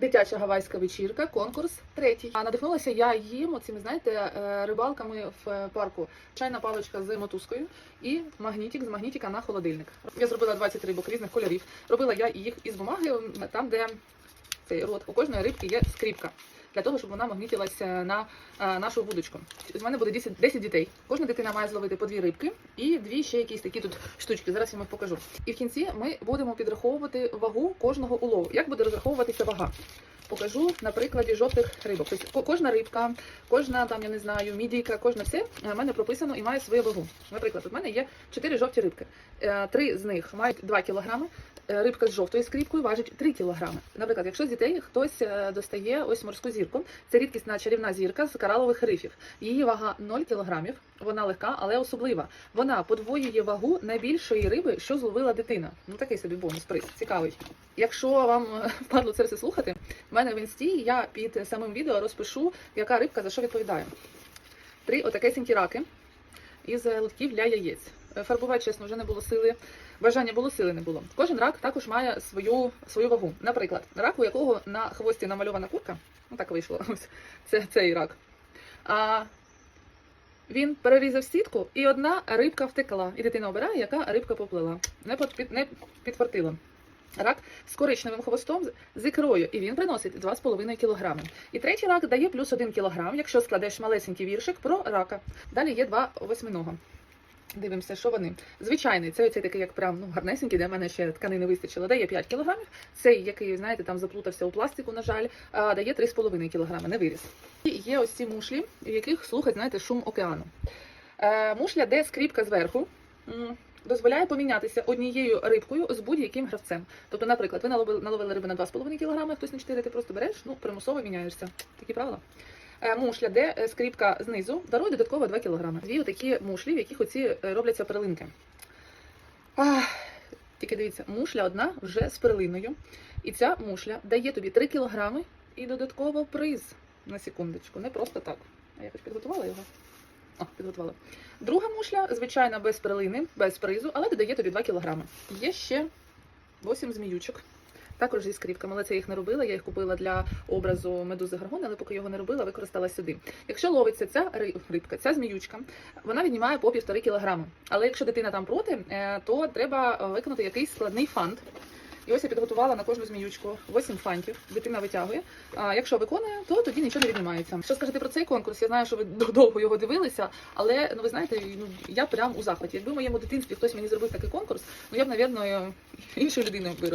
Дитяча гавайська вечірка, конкурс третій. А надихнулася я їм оцими, знаєте, е, рибалками в парку. Чайна паличка з мотузкою і магнітик з магнітика на холодильник. Я зробила 20 рибок різних кольорів. Робила я їх із бумаги, там, де цей рот. У кожної рибки є скріпка. Для того, щоб вона магнітилася на е, нашу вудочку. З мене буде 10, 10 дітей. Кожна дитина має зловити по дві рибки і дві ще якісь такі тут штучки. Зараз я вам їх покажу. І в кінці ми будемо підраховувати вагу кожного улову. Як буде розраховуватися вага? Покажу на прикладі жовтих рибок. Тобто кожна рибка, кожна там, я не знаю, мідійка, кожне все е, в мене прописано і має свою вагу. Наприклад, у мене є 4 жовті рибки. Е, Три з них мають 2 кілограми. Е, Рибка з жовтою скріпкою важить 3 кілограми. Наприклад, якщо з дітей хтось достає ось морську зірку, це рідкісна чарівна зірка з коралових рифів. Її вага 0 кілограмів. Вона легка, але особлива. Вона подвоює вагу найбільшої риби, що зловила дитина. Ну такий собі бонус приз. Цікавий. Якщо вам е, впадло це все слухати, в мене в інсті я під самим відео розпишу, яка рибка за що відповідає. Три отакесенькі раки із литків для яєць. Е, Фарбувати, чесно, вже не було сили. Бажання було, сили не було. Кожен рак також має свою, свою вагу. Наприклад, рак, у якого на хвості намальована курка, ну так вийшло, ось це цей рак. А він перерізав сітку, і одна рибка втекла. І дитина обирає, яка рибка поплила. Не, під, не підфартила. Рак з коричневим хвостом з ікрою, і він приносить 2,5 кг. І третій рак дає плюс 1 кг, якщо складеш малесенький віршик про рака. Далі є два восьминога. Дивимося, що вони. Звичайний, це оцей такий, як прям ну, гарнесенький, де в мене ще тканини вистачило, дає 5 кг. Цей, який, знаєте, там заплутався у пластику, на жаль, дає 3,5 кг, не виріс. І є ось ці мушлі, в яких слухать, знаєте, шум океану. Е, мушля, де скріпка зверху, дозволяє помінятися однією рибкою з будь-яким гравцем. Тобто, наприклад, ви наловили, наловили риби на 2,5 кг, хтось на 4, ти просто береш, ну, примусово міняєшся. Такі правила. Е, Мушля, де е, скріпка знизу, дарує додатково 2 кг. Дві такі мушлі, в яких оці е, робляться перлинки. Ах, тільки дивіться, мушля одна вже з перлиною. І ця мушля дає тобі 3 кг і додатково приз. На секундочку, не просто так. А якось підготувала його? О, підготувала. Друга мушля, звичайно, без перлини, без призу, але додає тобі 2 кг. Є ще 8 зміючок. Також зі скріпками, але це їх не робила. Я їх купила для образу медузи Гаргон, але поки його не робила, використала сюди. Якщо ловиться ця рибка, ця зміючка, вона віднімає по півтори кілограми. Але якщо дитина там проти, е, то треба е, виконати якийсь складний фант. І ось я підготувала на кожну зміючку 8 фантів. Дитина витягує. А якщо виконує, то тоді нічого не віднімається. Що скажете про цей конкурс? Я знаю, що ви довго його дивилися, але ну ви знаєте, ну я прям у захваті. Якби в моєму дитинстві хтось мені зробив такий конкурс, ну я б, навірно, іншою людиною виросла.